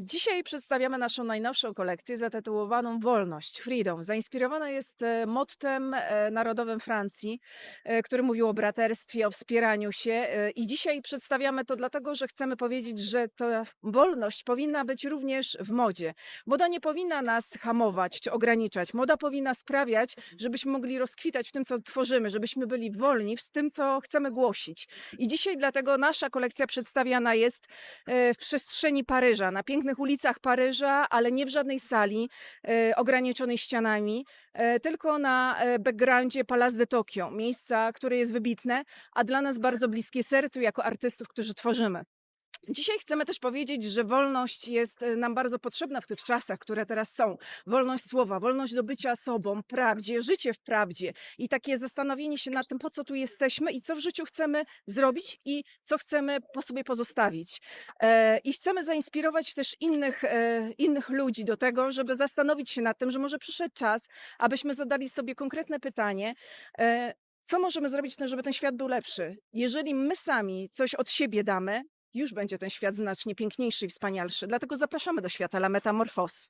Dzisiaj przedstawiamy naszą najnowszą kolekcję zatytułowaną Wolność, Freedom. Zainspirowana jest e, mottem e, narodowym Francji, e, który mówił o braterstwie, o wspieraniu się. I dzisiaj przedstawiamy to dlatego, że chcemy powiedzieć, że ta wolność powinna być również w modzie. Moda nie powinna nas hamować czy ograniczać. Moda powinna sprawiać, żebyśmy mogli rozkwitać w tym, co tworzymy, żebyśmy byli wolni w tym, co chcemy głosić. I dzisiaj dlatego nasza kolekcja przedstawiana jest w przestrzeni Paryża, na pięknych ulicach Paryża, ale nie w żadnej sali e, ograniczonej ścianami, e, tylko na e, backgroundzie Palace de Tokio, miejsca, które jest wybitne, a dla nas bardzo bliskie sercu jako artystów, którzy tworzymy. Dzisiaj chcemy też powiedzieć, że wolność jest e, nam bardzo potrzebna w tych czasach, które teraz są. Wolność słowa, wolność do bycia sobą, prawdzie, życie w prawdzie i takie zastanowienie się nad tym, po co tu jesteśmy i co w życiu chcemy zrobić i co chcemy po sobie pozostawić. E, I chcemy zainspirować też innych, e, innych ludzi do tego, żeby zastanowić się nad tym, że może przyszedł czas, abyśmy zadali sobie konkretne pytanie, co możemy zrobić, żeby ten świat był lepszy. Jeżeli my sami coś od siebie damy, już będzie ten świat znacznie piękniejszy i wspanialszy. Dlatego zapraszamy do świata La Metamorphose.